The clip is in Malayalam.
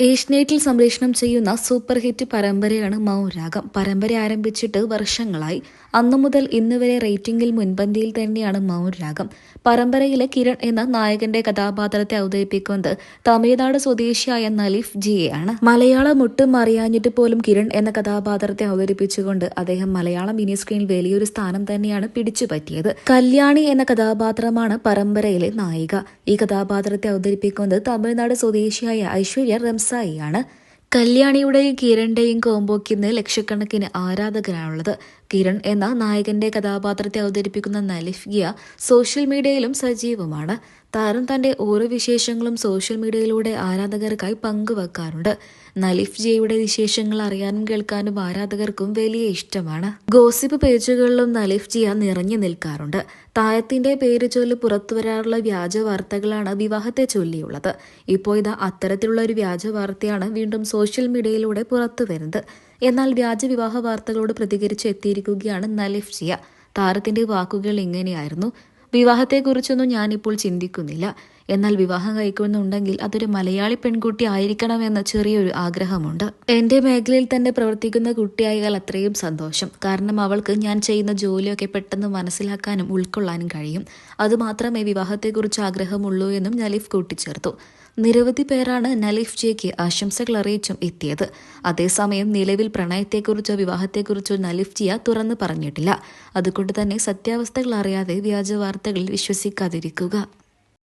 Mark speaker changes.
Speaker 1: ഏഷ്യനെറ്റിൽ സംപ്രേഷണം ചെയ്യുന്ന സൂപ്പർ ഹിറ്റ് പരമ്പരയാണ് മൗരാഗം. പരമ്പര ആരംഭിച്ചിട്ട് വർഷങ്ങളായി. അന്നു മുതൽ ഇന്ന് വരെ റേറ്റിംഗിൽ മുൻപന്തിയിൽ തന്നെയാണ് മൗരാഗം. പരമ്പരയിലെ കിരൺ എന്ന നായകന്റെ കഥാപാത്രത്തെ അവതരിപ്പിക്കുന്നത് തമിഴ്നാട് സ്വദേശിയായ നലിഫ് ആണ്. മലയാളം ഒട്ടും അറിയാഞ്ഞിട്ട് പോലും കിരൺ എന്ന കഥാപാത്രത്തെ അവതരിപ്പിച്ചുകൊണ്ട് അദ്ദേഹം മലയാളം മിനി സ്ക്രീനിൽ വലിയൊരു സ്ഥാനം തന്നെയാണ് പിടിച്ചുപറ്റിയത്. കല്യാണി എന്ന കഥാപാത്രമാണ് പരമ്പരയിലെ നായിക. ഈ കഥാപാത്രത്തെ അവതരിപ്പിക്കുന്നത് തമിഴ്നാട് സ്വദേശിയായ ഐശ്വര്യ റംസായിയാണ് കല്യാണിയുടെയും കിരണിന്റെയും കോംബോയ്ക്ക് ഇന്ന് ലക്ഷക്കണക്കിന് ആരാധകരാണുള്ളത്. കിരൺ എന്ന നായകന്റെ കഥാപാത്രത്തെ അവതരിപ്പിക്കുന്ന നലിഫ്ഗിയ സോഷ്യൽ മീഡിയയിലും സജീവമാണ്. താരം തന്റെ ഓരോ വിശേഷങ്ങളും സോഷ്യൽ മീഡിയയിലൂടെ ആരാധകർക്കായി പങ്കുവെക്കാറുണ്ട്. നലിഫ് ജിയുടെ വിശേഷങ്ങൾ അറിയാനും കേൾക്കാനും ആരാധകർക്കും വലിയ ഇഷ്ടമാണ്. ഗോസിപ്പ് പേജുകളിലും നലിഫ് ജിയ നിറഞ്ഞു നിൽക്കാറുണ്ട്. താരത്തിന്റെ പേര് ചൊല്ലി പുറത്തുവരാറുള്ള വ്യാജ വാർത്തകളാണ് വിവാഹത്തെ ചൊല്ലിയുള്ളത്. ഇപ്പോൾ ഇതാ അത്തരത്തിലുള്ള ഒരു വ്യാജ വാർത്തയാണ് വീണ്ടും സോഷ്യൽ മീഡിയയിലൂടെ പുറത്തു വരുന്നത്. എന്നാൽ വ്യാജ വിവാഹ വാർത്തകളോട് പ്രതികരിച്ച് എത്തിയിരിക്കുകയാണ് നലിഫ് ജിയ. താരത്തിന്റെ വാക്കുകൾ ഇങ്ങനെയായിരുന്നു. വിവാഹത്തെക്കുറിച്ചൊന്നും ഞാനിപ്പോൾ ചിന്തിക്കുന്നില്ല. എന്നാൽ വിവാഹം കഴിക്കുന്നുണ്ടെങ്കിൽ അതൊരു മലയാളി പെൺകുട്ടി ആയിരിക്കണമെന്ന ചെറിയൊരു ആഗ്രഹമുണ്ട്. എന്റെ മേഖലയിൽ തന്നെ പ്രവർത്തിക്കുന്ന കുട്ടിയായാൽ അത്രയും സന്തോഷം. കാരണം അവൾക്ക് ഞാൻ ചെയ്യുന്ന ജോലിയൊക്കെ പെട്ടെന്ന് മനസ്സിലാക്കാനും ഉൾക്കൊള്ളാനും കഴിയും. അതുമാത്രമേ വിവാഹത്തെക്കുറിച്ച് ആഗ്രഹമുള്ളൂ എന്നും നലീഫ് കൂട്ടിച്ചേർത്തു. നിരവധി പേരാണ് നലീഫ് ജെക്ക് ആശംസകൾ അറിയിച്ചും എത്തിയത്. അതേസമയം നിലവിൽ പ്രണയത്തെക്കുറിച്ചോ വിവാഹത്തെക്കുറിച്ചോ നലീഫ് ജിയ തുറന്നു പറഞ്ഞിട്ടില്ല. അതുകൊണ്ട് തന്നെ സത്യാവസ്ഥകൾ അറിയാതെ വ്യാജ വാർത്തകളിൽ വിശ്വസിക്കാതിരിക്കുക.